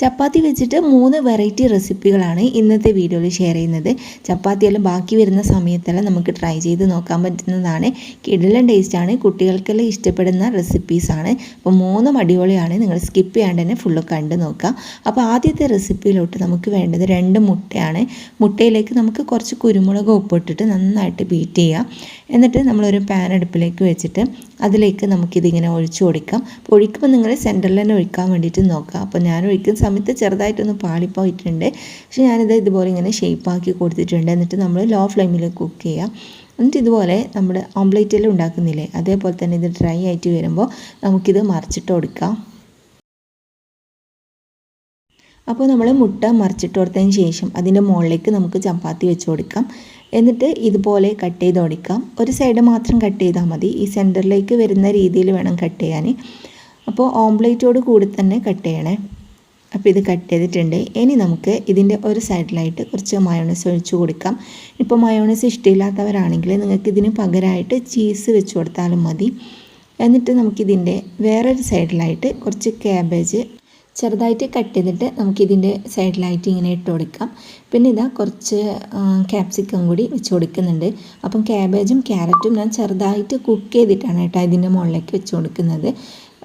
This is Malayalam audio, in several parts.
ചപ്പാത്തി വെച്ചിട്ട് മൂന്ന് വെറൈറ്റി റെസിപ്പികളാണ് ഇന്നത്തെ വീഡിയോയിൽ ഷെയർ ചെയ്യുന്നത്. ചപ്പാത്തിയെല്ലാം ബാക്കി വരുന്ന സമയത്തെല്ലാം നമുക്ക് ട്രൈ ചെയ്ത് നോക്കാൻ പറ്റുന്നതാണ്. കിടലൻ ടേസ്റ്റാണ് കുട്ടികൾക്കെല്ലാം ഇഷ്ടപ്പെടുന്ന റെസിപ്പീസാണ് അപ്പോൾ മൂന്നും അടിപൊളിയാണ്. നിങ്ങൾ സ്കിപ്പ് ചെയ്യാണ്ട് തന്നെ ഫുള്ള് കണ്ട് നോക്കാം അപ്പോൾ ആദ്യത്തെ റെസിപ്പിയിലോട്ട് നമുക്ക് വേണ്ടത് രണ്ട് മുട്ടയാണ്. മുട്ടയിലേക്ക് നമുക്ക് കുറച്ച് കുരുമുളക് ഉപ്പിട്ടിട്ട് നന്നായിട്ട് ബീറ്റ് ചെയ്യാം. എന്നിട്ട് നമ്മളൊരു പാൻ അടുപ്പിലേക്ക് വെച്ചിട്ട് അതിലേക്ക് നമുക്കിതിങ്ങനെ ഒഴിച്ചു കൊടുക്കാം. ഒഴിക്കുമ്പോൾ നിങ്ങൾ സെന്ററിൽ തന്നെ ഒഴിക്കാൻ വേണ്ടിയിട്ട് നോക്കുക. അപ്പോൾ ഞാൻ ഒഴിക്കുന്ന സമയത്ത് ചെറുതായിട്ടൊന്ന് പാളിപ്പോയിട്ടുണ്ട് പക്ഷേ ഞാനിത് ഇതുപോലെ ഇങ്ങനെ ഷേപ്പാക്കി കൊടുത്തിട്ടുണ്ട്. എന്നിട്ട് നമ്മൾ ലോ ഫ്ലെയിമിൽ കുക്ക് ചെയ്യാം. എന്നിട്ട് ഇതുപോലെ നമ്മൾ ഓംപ്ലേറ്റിൽ ഉണ്ടാക്കുന്നില്ലേ? അതേപോലെ തന്നെ ഇത് ഡ്രൈ ആയിട്ട് വരുമ്പോൾ നമുക്കിത് മറിച്ചിട്ട് കൊടുക്കാം. അപ്പോൾ നമ്മൾ മുട്ട മറിച്ചിട്ട് കൊടുത്തതിന് ശേഷം അതിന്റെ മുകളിലേക്ക് നമുക്ക് ചപ്പാത്തി വെച്ച് കൊടുക്കാം. എന്നിട്ട് ഇതുപോലെ കട്ട് ചെയ്ത് ഒടിക്കാം. ഒരു സൈഡ് മാത്രം കട്ട് ചെയ്താൽ മതി. ഈ സെന്ററിലേക്ക് വരുന്ന രീതിയിൽ വേണം കട്ട് ചെയ്യാൻ. അപ്പോൾ ഓംപ്ലേറ്റോട് കൂടി തന്നെ കട്ട് ചെയ്യണേ. അപ്പോൾ ഇത് കട്ട് ചെയ്തിട്ടുണ്ട്. ഇനി നമുക്ക് ഇതിന്റെ ഒരു സൈഡിലായിട്ട് കുറച്ച് മയോണൈസ് ഒഴിച്ച് കൊടുക്കാം. ഇപ്പോൾ മയോണൈസ് ഇഷ്ടമില്ലാത്തവരാണെങ്കിൽ നിങ്ങൾക്ക് ഇതിന് പകരമായിട്ട് ചീസ് വെച്ച് കൊടുത്താലും മതി. എന്നിട്ട് നമുക്കിതിന്റെ വേറൊരു സൈഡിലായിട്ട് കുറച്ച് ക്യാബേജ് ചെറുതായിട്ട് കട്ട് ചെയ്തിട്ട് നമുക്കിതിന്റെ സൈഡിലായിട്ട് ഇങ്ങനെ ഇട്ട് കൊടുക്കാം. പിന്നെ ഇതാ കുറച്ച് ക്യാപ്സിക്കം കൂടി വെച്ച് കൊടുക്കുന്നുണ്ട്. അപ്പം ക്യാബേജും ക്യാരറ്റും ഞാൻ ചെറുതായിട്ട് കുക്ക് ചെയ്തിട്ടാണ് കേട്ടോ ഇതിന്റെ മുകളിലേക്ക് വെച്ച് കൊടുക്കുന്നത്.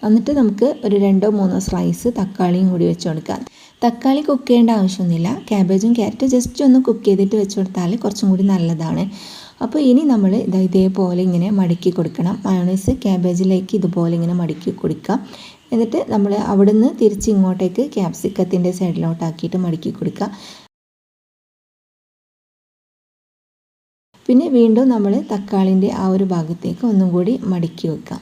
എന്നിട്ട് നമുക്ക് ഒരു രണ്ടോ മൂന്നോ സ്ലൈസ് തക്കാളിയും കൂടി വെച്ച് കൊടുക്കാം. തക്കാളി കുക്ക് ചെയ്യേണ്ട ആവശ്യമൊന്നുമില്ല. ക്യാബേജും ക്യാരറ്റും ജസ്റ്റ് ഒന്ന് കുക്ക് ചെയ്തിട്ട് വെച്ച് കൊടുത്താൽ കുറച്ചും കൂടി നല്ലതാണ്. അപ്പോൾ ഇനി നമ്മൾ ഇതാ ഇതേപോലെ ഇങ്ങനെ മടക്കി കൊടുക്കണം. മയോണൈസ് ക്യാബേജിലേക്ക് ഇതുപോലെ ഇങ്ങനെ മടക്കി കൊടുക്കാം. എന്നിട്ട് നമ്മൾ അവിടുന്ന് തിരിച്ച് ഇങ്ങോട്ടേക്ക് ക്യാപ്സിക്കത്തിന്റെ സൈഡിലോട്ടാക്കിയിട്ട് മടക്കി കൊടുക്കുക പിന്നെ വീണ്ടും നമ്മൾ തക്കാളിന്റെ ആ ഒരു ഭാഗത്തേക്ക് ഒന്നും കൂടി മടക്കി വെക്കാം.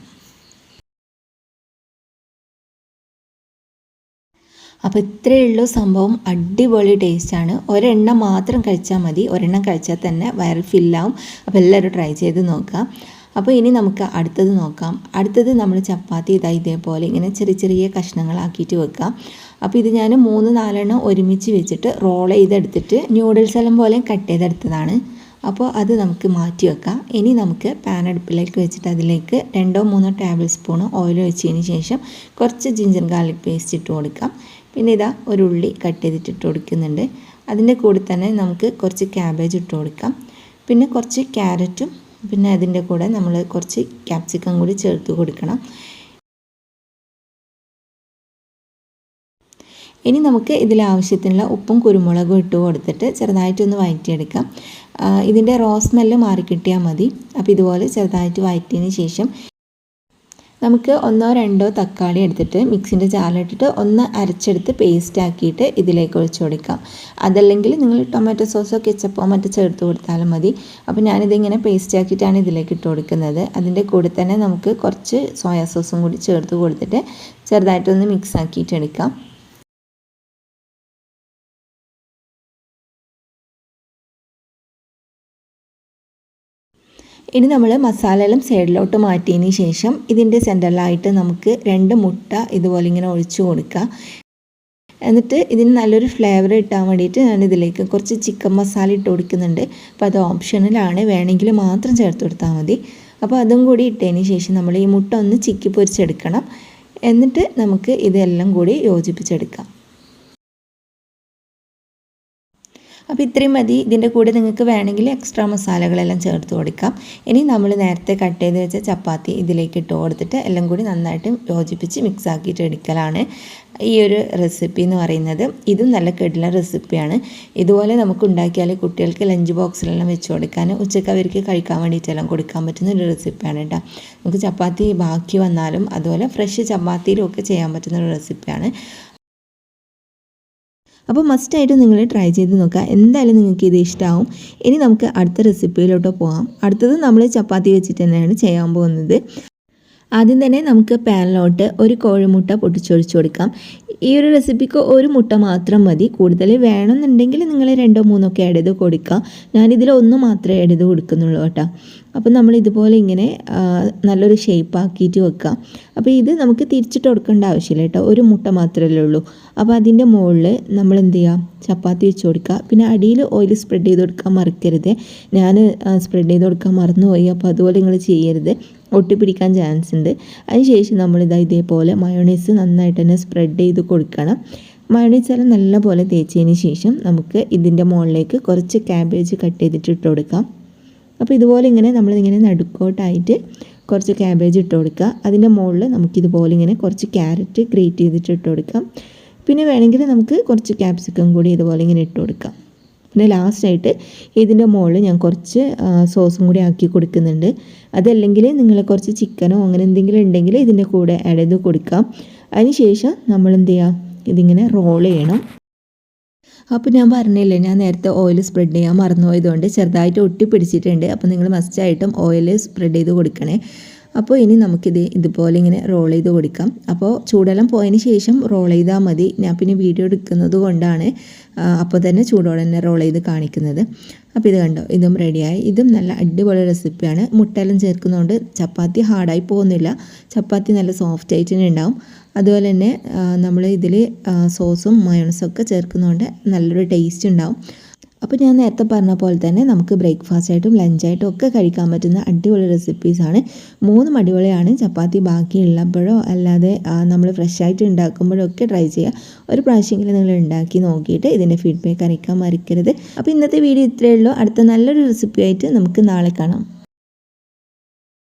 അപ്പോൾ ഇത്രയേ ഉള്ളൂ സംഭവം. അടിപൊളി ടേസ്റ്റാണ് ഒരെണ്ണം മാത്രം കഴിച്ചാൽ മതി. ഒരെണ്ണം കഴിച്ചാൽ തന്നെ വയറ് ഫില്ലാവും അപ്പോൾ എല്ലാവരും ട്രൈ ചെയ്ത് നോക്കാം. അപ്പോൾ ഇനി നമുക്ക് അടുത്തത് നോക്കാം. അടുത്തത് നമ്മൾ ചപ്പാത്തി ഇതാ ഇതേപോലെ ഇങ്ങനെ ചെറിയ ചെറിയ കഷ്ണങ്ങളാക്കിയിട്ട് വെക്കാം. അപ്പോൾ ഇത് ഞാൻ മൂന്ന് നാലെണ്ണം ഒരുമിച്ച് വെച്ചിട്ട് റോൾ ചെയ്തെടുത്തിട്ട് ന്യൂഡിൽസ് എല്ലാം പോലെ കട്ട് ചെയ്തെടുത്തതാണ്. അപ്പോൾ അത് നമുക്ക് മാറ്റി വെക്കാം. ഇനി നമുക്ക് പാൻ അടുപ്പിലേക്ക് വെച്ചിട്ട് അതിലേക്ക് രണ്ടോ മൂന്നോ ടേബിൾ സ്പൂൺ ഓയിൽ വെച്ചതിന് ശേഷം കുറച്ച് ജിഞ്ചർ ഗാർലിക് പേസ്റ്റ് ഇട്ട് കൊടുക്കാം. പിന്നെ ഇതാ ഒരു ഉള്ളി കട്ട് ചെയ്തിട്ട് ഇട്ട് കൊടുക്കുന്നുണ്ട്. അതിന്റെ കൂടെ തന്നെ നമുക്ക് കുറച്ച് ക്യാബേജ് ഇട്ട് കൊടുക്കാം. പിന്നെ കുറച്ച് ക്യാരറ്റും പിന്നെ അതിന്റെ കൂടെ നമ്മൾ കുറച്ച് ക്യാപ്സിക്കം കൂടി ചേർത്ത് കൊടുക്കണം. ഇനി നമുക്ക് ഇതിൽ ആവശ്യത്തിനുള്ള ഉപ്പും കുരുമുളകും ഇട്ട് കൊടുത്തിട്ട് ചെറുതായിട്ടൊന്ന് വഴറ്റിയെടുക്കാം ഇതിന്റെ റോസ് സ്മെല്ല് മാറിക്കിട്ടിയാൽ മതി. അപ്പോൾ ഇതുപോലെ ചെറുതായിട്ട് വഴറ്റിയതിന് ശേഷം നമുക്ക് ഒന്നോ രണ്ടോ തക്കാളി എടുത്തിട്ട് മിക്സിന്റെ ജാറിലിട്ടിട്ട് ഒന്ന് അരച്ചെടുത്ത് പേസ്റ്റ് ആക്കിയിട്ട് ഇതിലേക്ക് ഒഴിച്ചു കൊടുക്കാം. അതല്ലെങ്കിൽ നിങ്ങൾ ടൊമാറ്റോ സോസോ കെച്ചപ്പോ മറ്റോ ചേർത്ത് കൊടുത്താലും മതി. അപ്പോൾ ഞാനിതിങ്ങനെ പേസ്റ്റ് ആക്കിയിട്ടാണ് ഇതിലേക്ക് ഇട്ട് കൊടുക്കുന്നത്. അതിന്റെ കൂടെ തന്നെ നമുക്ക് കുറച്ച് സോയാ സോസും കൂടി ചേർത്ത് കൊടുത്തിട്ട് ചെറുതായിട്ടൊന്ന് മിക്സ് ആക്കിയിട്ട് എടുക്കാം. ഇനി നമ്മൾ മസാല എല്ലാം സൈഡിലോട്ട് മാറ്റിയതിന് ശേഷം ഇതിന്റെ സെന്ററിലായിട്ട് നമുക്ക് രണ്ട് മുട്ട ഇതുപോലെ ഇങ്ങനെ ഒഴിച്ചു കൊടുക്കുക എന്നിട്ട് ഇതിന് നല്ലൊരു ഫ്ലേവർ കിട്ടാൻ വേണ്ടിയിട്ട് ഞാൻ ഇതിലേക്ക് കുറച്ച് ചിക്കൻ മസാല ഇട്ട് കൊടുക്കുന്നുണ്ട്. അപ്പോൾ അത് ഓപ്ഷനിലാണ് വേണമെങ്കിൽ മാത്രം ചേർത്ത് കൊടുത്താൽ മതി. അപ്പോൾ അതും കൂടി ഇട്ടതിന് ശേഷം നമ്മൾ ഈ മുട്ട ഒന്ന് ചിക്കി പൊരിച്ചെടുക്കണം. എന്നിട്ട് നമുക്ക് ഇതെല്ലാം കൂടി യോജിപ്പിച്ചെടുക്കാം. അപ്പോൾ ഇത്രയും മതി. ഇതിന്റെ കൂടെ നിങ്ങൾക്ക് വേണമെങ്കിൽ എക്സ്ട്രാ മസാലകളെല്ലാം ചേർത്ത് കൊടുക്കാം. ഇനി നമ്മൾ നേരത്തെ കട്ട് ചെയ്ത് വെച്ച ചപ്പാത്തി ഇതിലേക്ക് ഇട്ട് കൊടുത്തിട്ട് എല്ലാം കൂടി നന്നായിട്ട് യോജിപ്പിച്ച് മിക്സ് ആക്കിയിട്ട് എടുക്കലാണ്. ഈ ഒരു റെസിപ്പി എന്ന് പറയുന്നത്. ഇതും നല്ല കെടില റെസിപ്പിയാണ് ഇതുപോലെ നമുക്ക് ഉണ്ടാക്കിയാൽ കുട്ടികൾക്ക് ലഞ്ച് ബോക്സിലെല്ലാം വെച്ച് കൊടുക്കാൻ ഉച്ചയ്ക്ക് അവർക്ക് കഴിക്കാൻ വേണ്ടിയിട്ടെല്ലാം കൊടുക്കാൻ പറ്റുന്ന ഒരു റെസിപ്പിയാണ് കേട്ടോ. നമുക്ക് ചപ്പാത്തി ബാക്കി വന്നാലും അതുപോലെ ഫ്രഷ് ചപ്പാത്തിയിലും ഒക്കെ ചെയ്യാൻ പറ്റുന്ന ഒരു റെസിപ്പിയാണ് അപ്പോൾ മസ്റ്റായിട്ട് നിങ്ങൾ ട്രൈ ചെയ്ത് നോക്കുക. എന്തായാലും നിങ്ങൾക്ക് ഇത് ഇഷ്ടമാവും ഇനി നമുക്ക് അടുത്ത റെസിപ്പിയിലോട്ട് പോകാം അടുത്തത് നമ്മൾ ചപ്പാത്തി വെച്ചിട്ട് തന്നെയാണ് ചെയ്യാൻ പോകുന്നത്. ആദ്യം തന്നെ നമുക്ക് പാനിലോട്ട് ഒരു കോഴിമുട്ട പൊട്ടിച്ചൊഴിച്ച് കൊടുക്കാം. ഈ ഒരു റെസിപ്പിക്ക് ഒരു മുട്ട മാത്രം മതി. കൂടുതൽ വേണമെന്നുണ്ടെങ്കിൽ നിങ്ങൾ രണ്ടോ മൂന്നോ ഒക്കെ ആഡ് ചെയ്ത് കൊടുക്കുക. ഞാനിതിൽ ഒന്ന് മാത്രമേ ആഡ് ചെയ്ത് കൊടുക്കുന്നുള്ളൂ കേട്ടോ. അപ്പോൾ നമ്മൾ ഇതുപോലെ ഇങ്ങനെ നല്ലൊരു ഷേപ്പ് ആക്കിയിട്ട് വെക്കുക. അപ്പോൾ ഇത് നമുക്ക് തിരിച്ചിട്ട് കൊടുക്കേണ്ട ആവശ്യമില്ല കേട്ടോ. ഒരു മുട്ട മാത്രമല്ലേ ഉള്ളൂ. അപ്പോൾ അതിന്റെ മുകളിൽ നമ്മൾ എന്ത് ചെയ്യുക? ചപ്പാത്തി വെച്ച് കൊടുക്കുക. പിന്നെ അടിയിൽ ഓയിൽ സ്പ്രെഡ് ചെയ്ത് കൊടുക്കാൻ മറക്കരുത്. ഞാൻ സ്പ്രെഡ് ചെയ്ത് കൊടുക്കാൻ മറന്നുപോയി. അപ്പോൾ അതുപോലെ നിങ്ങൾ ചെയ്യരുത്. ഒട്ടിപ്പിടിക്കാൻ ചാൻസ് ഉണ്ട് അതിനുശേഷം നമ്മളിതാ ഇതേപോലെ മയോണൈസ് നന്നായിട്ട് തന്നെ സ്പ്രെഡ് ചെയ്ത് കൊടുക്കണം. മയോണൈസ് എല്ലാം നല്ലപോലെ തേച്ചതിന് ശേഷം നമുക്ക് ഇതിന്റെ മുകളിലേക്ക് കുറച്ച് ക്യാബേജ് കട്ട് ചെയ്തിട്ട് ഇട്ട് കൊടുക്കാം. അപ്പോൾ ഇതുപോലെ ഇങ്ങനെ നമ്മളിങ്ങനെ നടുക്കോട്ടായിട്ട് കുറച്ച് ക്യാബേജ് ഇട്ട് കൊടുക്കുക. അതിന്റെ മുകളിൽ നമുക്കിതുപോലെ ഇങ്ങനെ കുറച്ച് ക്യാരറ്റ് ഗ്രേറ്റ് ചെയ്തിട്ട് ഇട്ട് കൊടുക്കാം. പിന്നെ വേണമെങ്കിൽ നമുക്ക് കുറച്ച് ക്യാപ്സിക്കം കൂടി ഇതുപോലെ ഇങ്ങനെ ഇട്ട് കൊടുക്കാം. പിന്നെ ലാസ്റ്റായിട്ട് ഇതിന്റെ മുകളിൽ ഞാൻ കുറച്ച് സോസും കൂടി ആക്കി കൊടുക്കുന്നുണ്ട്. അതല്ലെങ്കിൽ നിങ്ങൾ കുറച്ച് ചിക്കനോ അങ്ങനെ എന്തെങ്കിലും ഉണ്ടെങ്കിൽ ഇതിന്റെ കൂടെ ആഡ് ചെയ്ത് കൊടുക്കാം. അതിനുശേഷം നമ്മൾ എന്ത് ചെയ്യുക ഇതിങ്ങനെ റോൾ ചെയ്യണം. അപ്പോൾ ഞാൻ പറഞ്ഞില്ലേ ഞാൻ നേരത്തെ ഓയിൽ സ്പ്രെഡ് ചെയ്യാൻ മറന്നുപോയതുകൊണ്ട് ചെറുതായിട്ട് ഒട്ടി പിടിച്ചിട്ടുണ്ട് അപ്പോൾ നിങ്ങൾ മസ്റ്റായിട്ടും ഓയിൽ സ്പ്രെഡ് ചെയ്ത് കൊടുക്കണേ. അപ്പോൾ ഇനി നമുക്കിത് ഇതുപോലെ ഇങ്ങനെ റോൾ ചെയ്ത് കൊടുക്കാം. അപ്പോൾ ചൂടെല്ലാം പോയതിന് ശേഷം റോൾ ചെയ്താൽ മതി. ഞാൻ പിന്നെ വീഡിയോ എടുക്കുന്നത് കൊണ്ടാണ് അപ്പോൾ തന്നെ ചൂടോടെ തന്നെ റോൾ ചെയ്ത് കാണിക്കുന്നത്. അപ്പോൾ ഇത് കണ്ടോ ഇതും റെഡിയായി ഇതും നല്ല അടിപൊളി റെസിപ്പിയാണ് മുട്ടയെല്ലാം ചേർക്കുന്നതുകൊണ്ട് ചപ്പാത്തി ഹാർഡായി പോകുന്നില്ല. ചപ്പാത്തി നല്ല സോഫ്റ്റ് ആയിട്ട് തന്നെ ഉണ്ടാവും. അതുപോലെ തന്നെ നമ്മൾ ഇതിൽ സോസും മയോണസും ഒക്കെ ചേർക്കുന്നതുകൊണ്ട് നല്ലൊരു ടേസ്റ്റ് ഉണ്ടാവും. അപ്പോൾ ഞാൻ നേരത്തെ പറഞ്ഞ പോലെ തന്നെ നമുക്ക് ബ്രേക്ക്ഫാസ്റ്റ് ആയിട്ടും ലഞ്ചായിട്ടും ഒക്കെ കഴിക്കാൻ പറ്റുന്ന അടിപൊളി റെസിപ്പീസാണ് മൂന്നും അടിപൊളിയാണ്. ചപ്പാത്തി ബാക്കിയുള്ളപ്പോഴോ അല്ലാതെ നമ്മൾ ഫ്രഷ് ആയിട്ട് ഉണ്ടാക്കുമ്പോഴോ ഒക്കെ ട്രൈ ചെയ്യുക. ഒരു പ്രാവശ്യമെങ്കിലും നിങ്ങൾ ഉണ്ടാക്കി നോക്കിയിട്ട് ഇതിന്റെ ഫീഡ്ബാക്ക് അറിയിക്കാൻ മറിക്കരുത്. അപ്പോൾ ഇന്നത്തെ വീഡിയോ ഇത്രയേ ഉള്ളൂ. അടുത്ത നല്ലൊരു റെസിപ്പി ആയിട്ട് നമുക്ക് നാളെ കാണാം.